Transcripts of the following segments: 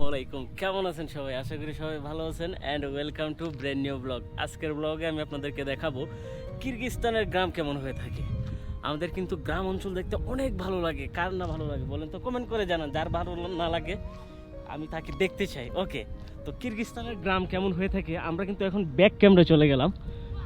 ওয়ালাইকুম কেমন আছেন সবাই? আশা করি সবাই ভালো আছেন and welcome to brand new blog আজকের ব্লগে আমি আপনাদেরকে দেখাবো কিরগিস্তানের গ্রাম কেমন হয়ে থাকে। আমাদের কিন্তু গ্রাম অঞ্চল দেখতে অনেক ভালো লাগে। কার না ভালো লাগে বলেন তো? কমেন্ট করে জানান, যার ভালো না লাগে আমি তাকে দেখতে চাই। ওকে তো কিরগিস্তানের গ্রাম কেমন হয়ে থাকে? আমরা কিন্তু এখন ব্যাক ক্যামেরা চলে গেলাম।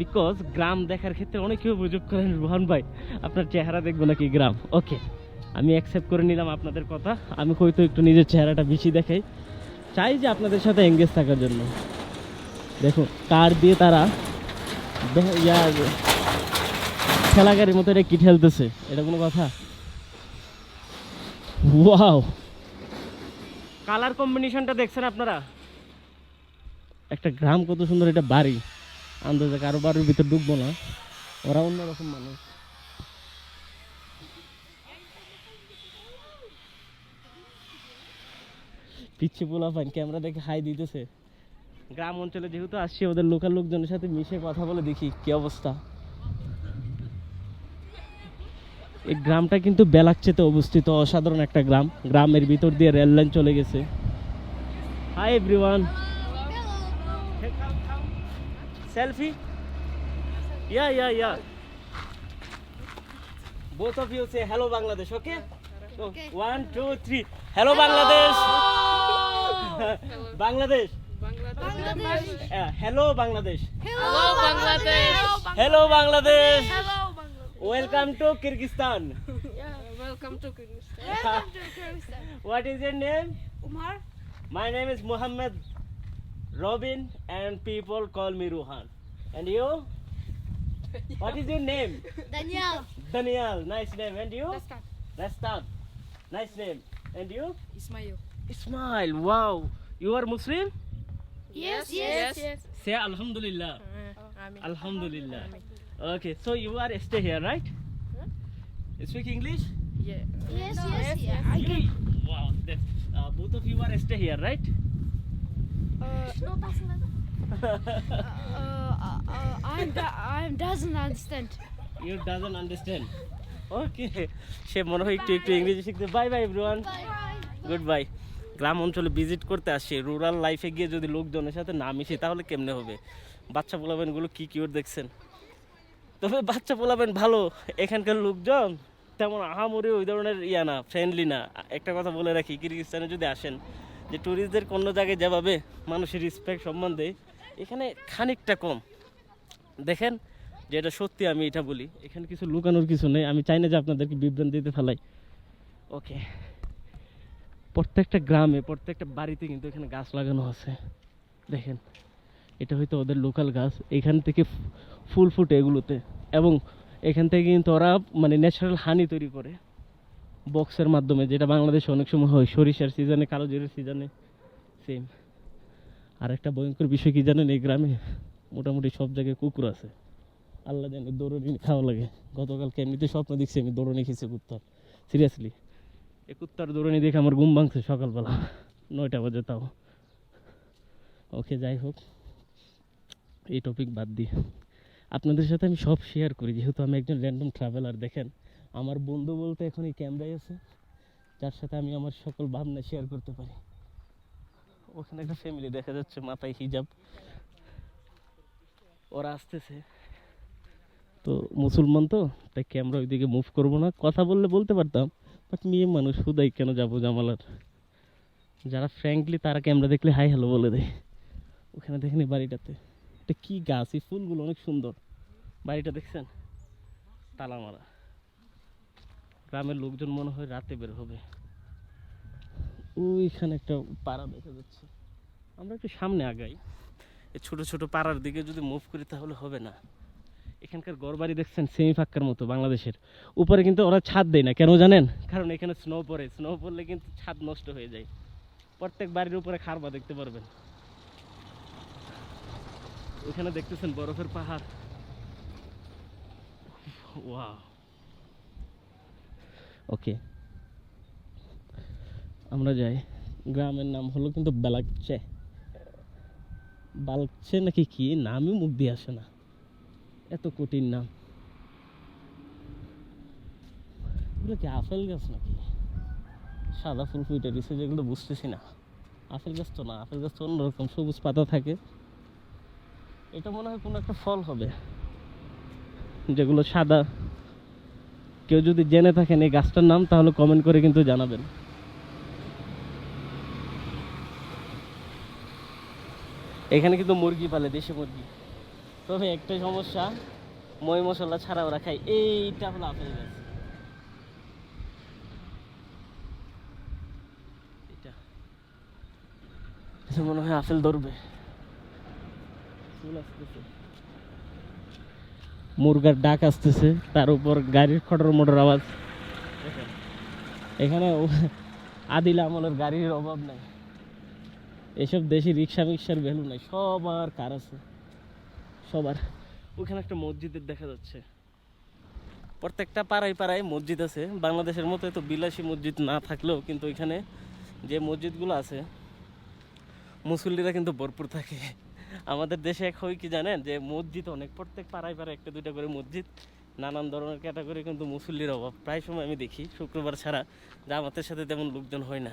বিকজ গ্রাম দেখার ক্ষেত্রে অনেকে অভিযোগ করেন, রোহান ভাই, আপনার চেহারা দেখব নাকি গ্রাম? ওকে আমি অ্যাকসেপ্ট করে নিলাম আপনাদের কথা। আমি হয়তো একটু নিজের চেহারাটা বেশি দেখাই। চাই যে আপনাদের সাথে এঙ্গেজ থাকার জন্য। দেখো কার দিয়ে তারা দে- ইয়ার ঠেলা গাড়ির মতো এটা কি ঠেলতেছে? এটা কোনো কথা? ওয়াও কালার কম্বিনেশনটা দেখছেন আপনারা? একটা গ্রাম কত সুন্দর এটা বাড়ি। আন্দাজে কারও বাড়ির ভিতর ডুববো না। ওরা অন্যরকম মানুষ। পিচ্ছি পোলা পান ক্যামেরা দেখে হাই দিতেছে। গ্রাম অঞ্চলে যেহেতু আসছি ওদের লোকাল লোকজনের সাথে মিশে কথা বলে দেখি কি অবস্থা। এই গ্রামটা কিন্তু বেলাকচেতে অবস্থিত অসাধারণ একটা গ্রাম। গ্রামের ভিতর দিয়ে রেল লাইন চলে গেছে। Hi everyone selfie yeah yeah yeah both of you say hello bangladesh okay? So Okay. one two three. Hello bangladesh bangladesh Bangladesh. Uh, hello bangladesh! Hello, Bangladesh. hello bangladesh. Hello, Bangladesh. welcome to kyrgyzstan. Yeah, welcome to Kyrgyzstan. Welcome to Kyrgyzstan. what is your name? Umar? my name is muhammad robin and people call me ruhan. And you? What is your name? Daniel. daniel. Nice name. And you? Dastan. Rastan nice name. And you? Ismail. Ismail, wow. You are Muslim? Yes, yes, yes. Say Alhamdulillah. Amin. Alhamdulillah. Okay, so you are stay here, right? You speak English? Yeah. Yes, no, yes, yes. yes. I You- Wow, that uh, both of you are stay here, right? Uh, uh, uh, uh, I'm da- I'm doesn't understand. you doesn't understand. Okay. সে মনে হয় একটু একটু ইংরেজি শিখতে bye bye everyone goodbye গ্রাম অঞ্চলে visit করতে আসছে রুরাল লাইফে গিয়ে যদি লোকজনের সাথে না মিশে, তাহলে কেমনে হবে? বাচ্চা পোলাবেনগুলো কী কিউর দেখছেন? তবে বাচ্চা পোলাবেন ভালো, এখানকার লোকজন তেমন আহামরি ওই ধরনের ইয়া না ফ্রেন্ডলি না। একটা কথা বলে রাখি কিরগিস্তানে যদি আসেন, যে ট্যুরিস্টদের অন্য জায়গায় যেভাবে মানুষের রেসপেক্ট সম্মান দেয় এখানে খানিকটা কম। দেখেন, যে এটা সত্যি আমি এটা বলি, এখানে কিছু লুকানোর কিছু নেই, আমি চাই না যে আপনাদেরকে বিভ্রান্তিতে ফেলাই। ওকে প্রত্যেকটা গ্রামে, প্রত্যেকটা বাড়িতে কিন্তু এখানে গাছ লাগানো আছে। দেখেন, এটা হয়তো ওদের লোকাল গাছ। এখান থেকে ফুল ফুটে এগুলোতে। এবং এখান থেকে কিন্তু ওরা মানে ন্যাচারাল হানি তৈরি করে। বক্সের মাধ্যমে, যেটা বাংলাদেশে অনেক সময় হয়। সরিষার সিজনে কালো জিরের সিজনে সেম আর একটা ভয়ঙ্কর বিষয় কি জানেন? এই গ্রামে মোটামুটি সব জায়গায় কুকুর আছে। আল্লাহ জানে দৌড়নি খাওয়া লাগে। গতকালকে এমনিতে স্বপ্ন দেখছি আমি দৌড়নি খেয়েছি কুত্তার। সিরিয়াসলি এই কুত্তার দৌড়নি দেখে আমার ঘুম ভাঙছে সকালবেলা। নয়টা বাজে তাও। ওকে, যাই হোক। এই টপিক বাদ দিই আপনাদের সাথে আমি সব শেয়ার করি, যেহেতু আমি একজন র্যান্ডম ট্রাভেলার দেখেন। আমার বন্ধু বলতে এখন এই ক্যামেরায় আছে, যার সাথে আমি আমার সকল ভাবনা শেয়ার করতে পারি। ওখানে একটা ফ্যামিলি দেখা যাচ্ছে, মাথায় হিজাব ওরা আসতেছে। তো মুসলমান তো, তাই ক্যামেরা ওইদিকে মুভ করব না। কথা বললে বলতে পারতাম। বাট মেয়ে মানুষ হুদাই কেন যাব জামালার? যারা ফ্র্যাঙ্কলি তারা ক্যামেরা দেখলে হাই হ্যালো বলে দেয়। ওখানে দেখেন বাড়িটাতে। এটা কি গাছ? এই ফুলগুলো অনেক সুন্দর। বাড়িটা দেখছেন? তালা মারা। গ্রামের লোকজন মনে হয় রাতে বের হবে। ওইখানে একটা পাড়া দেখা যাচ্ছে। আমরা একটু সামনে আগাই। ছোট ছোট পাড়ার দিকে যদি মুভ করি তাহলে হবে না। এখানকার ঘরবাড়ি দেখছেন সেমি ফাক্কার মতো বাংলাদেশের। উপরে কিন্তু ওরা ছাদ দেয় না, কেন জানেন? কারণ এখানে স্নো পড়ে। স্নো পড়লে কিন্তু ছাদ নষ্ট হয়ে যায়। প্রত্যেক বাড়ির উপরে খারবা দেখতে পারবেন। ওখানে দেখতেছেন বরফের পাহাড়। ওয়া ওকে। আমরা যাই। গ্রামের নাম হলো কিন্তু বেলাকচে। বালকচে নাকি কি? নামই মুখ দিয়ে আসে না। এত কঠিন নাম এগুলো কি আপেল গাছ নাকি? সাদা ফুল ফুটে দিচ্ছে যেগুলো বুঝতেছি না। আপেল গাছ তো না, আপেল গাছ তো অন্যরকম, সবুজ পাতা থাকে। এটা মনে হয় কোনো একটা ফল হবে। যেগুলো সাদা। কেউ যদি জেনে থাকেন এই গাছটার নাম, তাহলে কমেন্ট করে কিন্তু জানাবেন। এখানে কিন্তু মুরগি পালে, দেশি মুরগি। তবে একটা সমস্যা, মই মশলা ছাড়া ওরা খায়। এইটা হলো আপেল গাছ। এটা মনে হয় আপেল ধরবে। মুরগার ডাক আসতেছে, তার উপর গাড়ির খটর মোটর আওয়াজ। এখানে আদিল আমলের গাড়ির অভাব নাই। এসব দেশি রিক্সা মিক্সার ভ্যালু নাই, সবার কার আছে। সবার। ওখানে একটা মসজিদের দেখা যাচ্ছে। প্রত্যেকটা পাড়ায় পাড়ায় মসজিদ আছে। বাংলাদেশের মতো এত বিলাসী মসজিদ না থাকলেও কিন্তু এখানে যে মসজিদগুলো আছে, মুসল্লিরা কিন্তু ভরপুর থাকে। আমাদের দেশে এক হয় কি জানেন? যে মসজিদ অনেক, প্রত্যেক পাড়ায় পাড়ায় একটা দুইটা করে মসজিদ। নানান ধরনের ক্যাটাগরি কিন্তু মুসল্লির অভাব। প্রায় সময় আমি দেখি, শুক্রবার ছাড়া জামাতের সাথে তেমন লোকজন হয় না।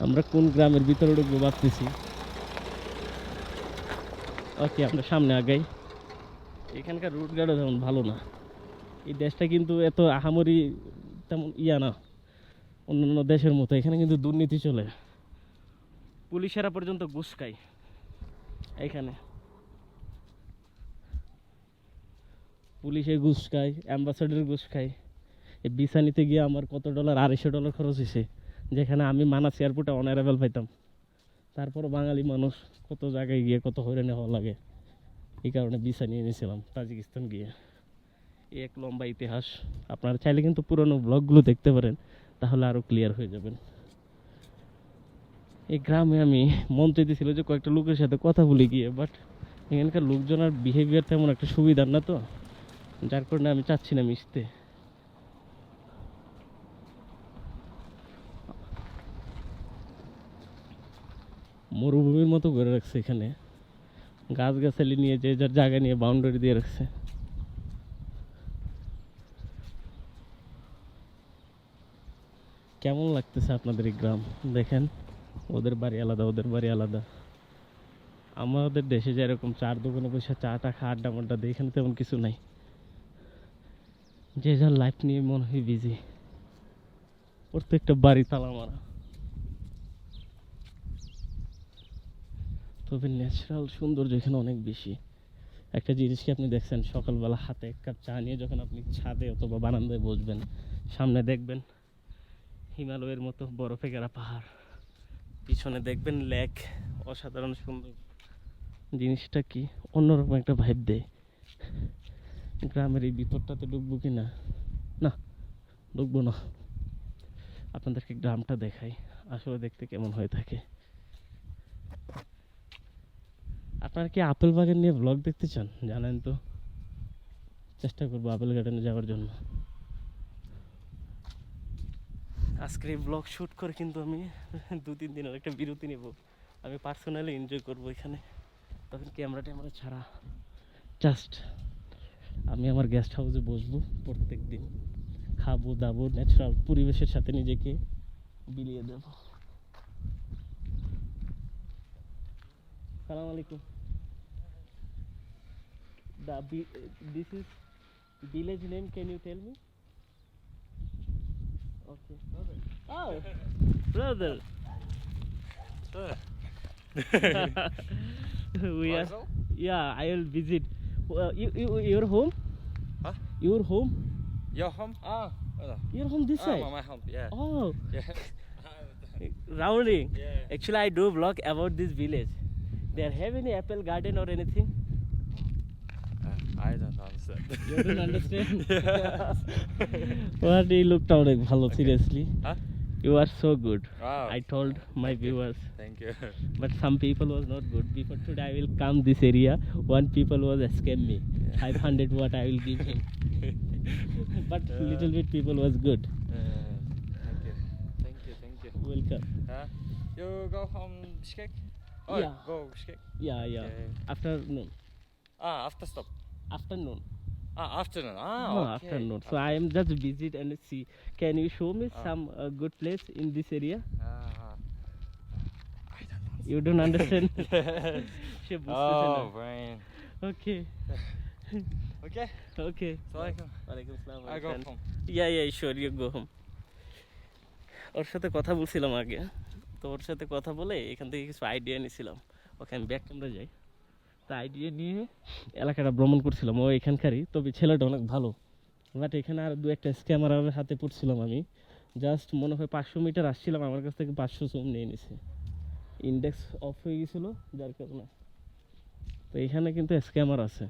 আমরা কোন গ্রামের ভিতরে ঢুকবো ভাবতেছি। ওকে, আমরা সামনে আগাই। এখানকার রুট গার্ডও তেমন ভালো না। এই দেশটা কিন্তু এত আহামরি তেমন ইয়া না। অন্যান্য দেশের মতো। এখানে কিন্তু দুর্নীতি চলে। পুলিশেরা পর্যন্ত ঘুষ খায়। এখানে। পুলিশে ঘুষ খায় অ্যাম্বাসাডার ঘুষ খায়। এই ভিসা নিতে গিয়ে আমার কত ডলার আড়াইশো ডলার খরচ হয়েছে যেখানে আমি মানাস এয়ারপোর্টে অনারেবল পাইতাম। তারপর বাঙালি মানুষ কত জায়গায় গিয়ে কত হয়রানি হওয়া লাগে, এই কারণে ভিসা নিয়ে নিয়েছিলাম তাজিকিস্তান গিয়ে। এই এক লম্বা ইতিহাস। আপনারা চাইলে কিন্তু পুরনো ব্লগগুলো দেখতে পারেন, তাহলে আরও ক্লিয়ার হয়ে যাবেন। এই গ্রামে আমি মন চাইতেছিল যে কয়েকটা লোকের সাথে কথা বলে গিয়ে বাট এখানকার লোকজনের বিহেভিয়ার তেমন একটা সুবিধার না তো, যার কারণে আমি চাচ্ছি না মিশতে। মরুভূমির মতো করে রাখছে এখানে। গাছ গাছালি নিয়ে যে যার জায়গা নিয়ে বাউন্ডারি দিয়ে রাখছে। কেমন লাগতেছে আপনাদের এই গ্রাম? দেখেন, ওদের বাড়ি আলাদা, ওদের বাড়ি আলাদা। আমাদের দেশে যেরকম চার দোকানে বসে চা টা খা আড্ডা মাড্ডা দেয় এখানে তেমন কিছু নাই। যে যার লাইফ নিয়ে মনে হয় বিজি প্রত্যেকটা বাড়ি তালা মারা। তবে ন্যাচারাল সৌন্দর্য এখানে অনেক বেশি। একটা জিনিস কি আপনি দেখছেন? সকালবেলা হাতে এক কাপ চা নিয়ে যখন আপনি ছাদে অথবা বারান্দায় বসবেন, সামনে দেখবেন হিমালয়ের মতো বরফে ঘেরা পাহাড়। পিছনে দেখবেন লেক, অসাধারণ সুন্দর। জিনিসটা কি? অন্যরকম একটা ভাইব দেয়। গ্রামের এই ভিতরটাতে ঢুকবো কি না? না, ঢুকবো না। আপনাদেরকে গ্রামটা দেখাই। আসলে দেখতে কেমন হয়ে থাকে। আপনারা কি আপেল বাগান নিয়ে ব্লগ দেখতে চান? জানেন তো। চেষ্টা করব আপেল গার্ডেনে যাওয়ার জন্য। আজকের এই ব্লগ শ্যুট করে কিন্তু আমি দু তিন দিনের একটা বিরতি নেব। আমি পার্সোনালি এনজয় করব এখানে। তখন ক্যামেরা ট্যামেরা ছাড়া জাস্ট আমি আমার গেস্ট হাউসে বসবো প্রত্যেক দিন খাব, দাবো ন্যাচারাল পরিবেশের সাথে নিজেকে বিলিয়ে দেব। Salam alaikum. The this is village name. Can you tell me? Okay. Brother. Oh, brother. we are. Yeah, I will visit. Uh, you, you, your home? Huh? Your home? Your home? Ah. Oh. Your home this ah, side? My home. Yeah. Oh. Yeah. Rounding. Yeah. Actually, I do vlog about this village. There have any apple garden or anything Uh, I don't understand. You don't understand? yes. what you looked out like hello seriously Huh? you are so good Wow. i told my viewers Thank you. but some people was not good before today i will come this area one people was scam me 500 what i will give him but Yeah. little bit people was good Uh, thank you. Thank you. Thank you. welcome Huh? You go home Bishkek? Oh, Yeah. Go Bishkek. yeah yeah Yeah. afternoon Ah, after stop. afternoon Ah, afternoon. Ah, No, okay. afternoon. So I am just visit and see. Can you show me Ah. some uh, good place in this area? Ah. I don't know. You don't understand? Yeah. oh, brain. Okay, Okay. okay. Assalamualaikum. ওয়ালাইকুম আসসালাম, I go home. Yeah yeah sure you go home ওর সাথে কথা বলছিলাম আগে তো ওর সাথে কথা বলে এখান থেকে কিছু আইডিয়া নিয়েছিলাম আমি ব্যাক ক্যামেরা যাই। তা আইডিয়া নিয়ে এলাকাটা ভ্রমণ করছিলাম। ও এখানকারই। তবে ছেলেটা অনেক ভালো। বাট এখানে আর দু একটা স্ক্যামার হাতে পড়ছিলাম আমি। জাস্ট মনে হয় পাঁচশো মিটার আসছিলাম। আমার কাছ থেকে পাঁচশো জুম নিয়ে নিছে। ইন্ডেক্স অফ হয়ে গেছিল, যার কারণে। তো এখানে কিন্তু স্ক্যামার আছে।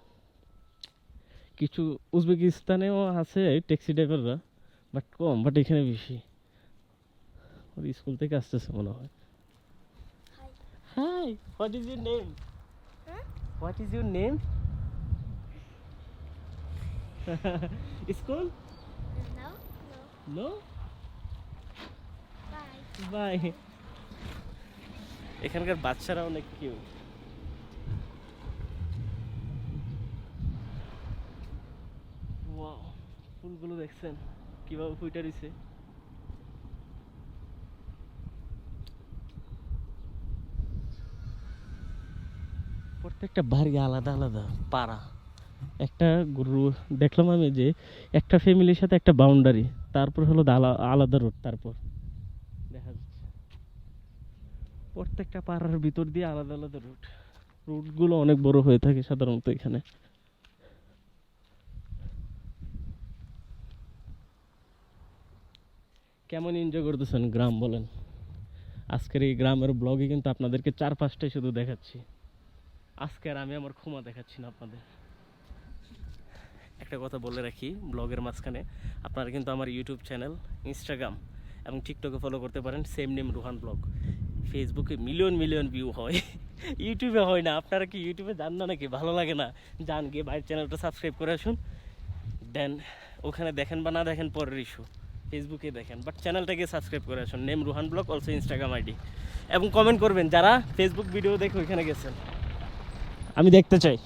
কিছু উজবেকিস্তানেও আছে ট্যাক্সি ড্রাইভাররা বাট কম বাট এখানে বেশি। ওর স্কুল থেকে আসতেছে মনে হয়। Hi what is your name what is your name school No, no no. Bye. Bye এখানকার বাচ্চারা অনেক কিউট ফুলগুলো দেখছেন? কীভাবে ফুটে রয়েছে প্রত্যেকটা বাড়ি আলাদা আলাদা, পাড়া। একটা গরু, দেখলাম আমি যে একটা ফ্যামিলির সাথে একটা বাউন্ডারি তারপর হলো আলা- আলাদা রোড তারপর। দেখা যাচ্ছে। প্রত্যেকটা পাড়ার ভিতর দিয়ে আলাদা আলাদা রুট রুটগুলো অনেক বড় হয়ে থাকে সাধারণত এখানে। কেমন এনজয় করতেছেন গ্রাম বলেন? আজকের এই গ্রামের ব্লগে কিন্তু আপনাদেরকে চার পাঁচটাই শুধু দেখাচ্ছি। আজকে আর আমি আমার ক্ষমা দেখাচ্ছি না আপনাদের। একটা কথা বলে রাখি ব্লগের মাঝখানে, আপনারা কিন্তু আমার ইউটিউব চ্যানেল, ইনস্টাগ্রাম এবং টিকটকে ফলো করতে পারেন সেম নেম রুহান ব্লগ। ফেসবুকে মিলিয়ন মিলিয়ন ভিউ হয়। ইউটিউবে হয় না। আপনারা কি ইউটিউবে যান না নাকি? ভালো লাগে না। যান গিয়ে বাইরের চ্যানেলটা সাবস্ক্রাইব করে আসুন। দেন ওখানে দেখেন বা না দেখেন পরের ইস্যু ফেসবুকে দেখেন। বাট চ্যানেলটাকে সাবস্ক্রাইব করে আসুন। Name Ruhan blog also Instagram ID এবং কমেন্ট করবেন যারা ফেসবুক ভিডিও দেখে ওইখানে গেছেন। আমি দেখতে চাই।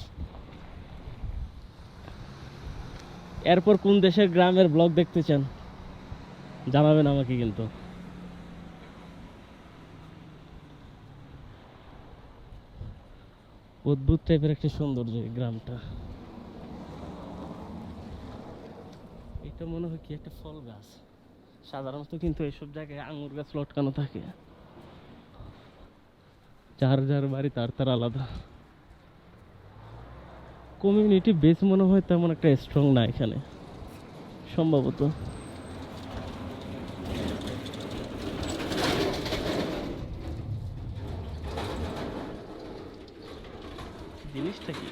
এরপর কোন দেশের গ্রামের ব্লগ দেখতে চান? জানাবেন আমাকে কিন্তু। অদ্ভুত টাইপের একটা সৌন্দর্য গ্রামটা। এটা মনে হয় কি একটা ফল গাছ। সাধারণত কিন্তু এইসব জায়গায় আঙুর গাছ লটকানো থাকে। যার যার বাড়ি তার তার আলাদা। কমিউনিটি বেস মনে হয় তেমন একটা স্ট্রং না এখানে সম্ভবত। জিনিসটা কি?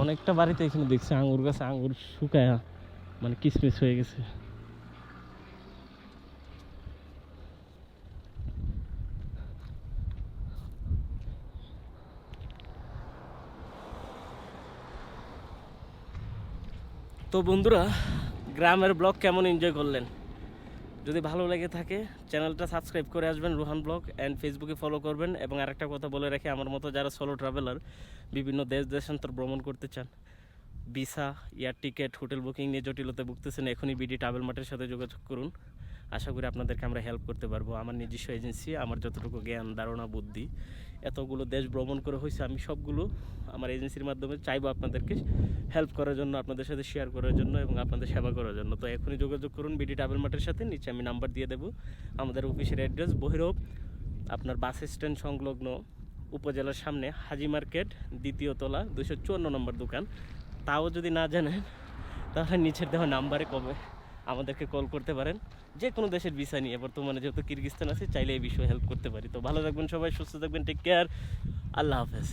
অনেকটা বাড়িতে এখানে দেখছি আঙ্গুর গাছে আঙ্গুর শুকায় মানে কিসমিস হয়ে গেছে। তো বন্ধুরা, গ্রামের ব্লগ কেমন এনজয় করলেন? যদি ভালো লেগে থাকে, চ্যানেলটা সাবস্ক্রাইব করে আসবেন রোহান ব্লগ অ্যান্ড ফেসবুকে ফলো করবেন এবং আরেকটা কথা বলে রাখি, আমার মতো যারা সোলো ট্রাভেলার বিভিন্ন দেশ, দেশান্তর ভ্রমণ করতে চান visa air ticket hotel booking নিয়ে জটিলতা ভুগতেছেন, এখনই বিডি ট্রাভেল মার্টের সাথে যোগাযোগ করুন। আশা করি আপনাদেরকে আমরা হেল্প করতে পারব। আমার নিজস্ব এজেন্সি আমার যতটুকু জ্ঞান, ধারণা, বুদ্ধি, এতগুলো দেশ ভ্রমণ করে হয়েছে, আমি সবগুলো আমার এজেন্সির মাধ্যমে চাইব আপনাদেরকে হেল্প করার জন্য, আপনাদের সাথে শেয়ার করার জন্য এবং আপনাদের সেবা করার জন্য। তো এখনই যোগাযোগ করুন বিডি ট্রাভেল মার্টের সাথে, নিচে আমি নাম্বার দিয়ে দেবো। আমাদের অফিসের অ্যাড্রেস বহিরব আপনার বাস স্ট্যান্ড সংলগ্ন উপজেলার সামনে, হাজি মার্কেট, দ্বিতীয় তলা দুশো চুয়ান্ন নম্বর দোকান। তাও যদি না জানেন, তাহলে নিচের দেওয়া নাম্বারে কবে? আমাদেরকে কল করতে পারেন। যে কোনো দেশের ভিসা নিয়ে, বর্তমানে যেহেতু কিরগিস্তান আছে, চাইলে এই বিষয়ে হেল্প করতে পারি। তো ভালো থাকবেন সবাই, সুস্থ থাকবেন টেক কেয়ার আল্লাহ হাফেজ।